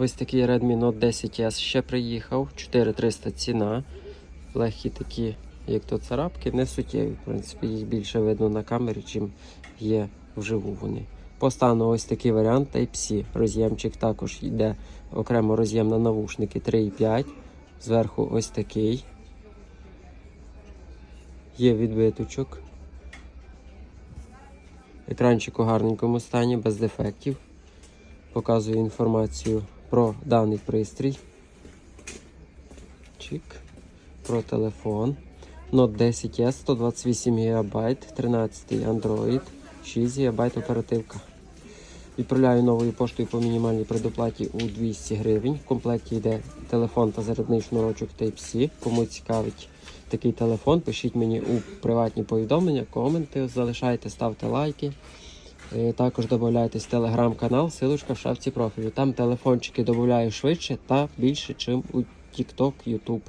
Ось такий Redmi Note 10S ще приїхав. 4300 ціна. Легкі такі, як то царапки, не суттєві. В принципі, їх більше видно на камері, чим є вживу вони. По стану ось такий варіант Type-C. Роз'ємчик також йде окремо роз'єм на навушники 3,5. Зверху ось такий. Є відбиточок. Екранчик у гарненькому стані, без дефектів. Показую інформацію про даний пристрій. Чик. Про телефон. Note 10S 128 ГБ, 13 Android, 6 ГБ оперативка. Відправляю новою поштою по мінімальній предоплаті у 200 гривень. В комплекті йде телефон та зарядний шнурочок Type-C. Кому цікавить такий телефон, пишіть мені у приватні повідомлення, коменти, залишайте, ставте лайки. Е, Також додайтесь в телеграм-канал, силочка в шапці профілю. Там телефончики додаю швидше та більше, ніж у TikTok, YouTube.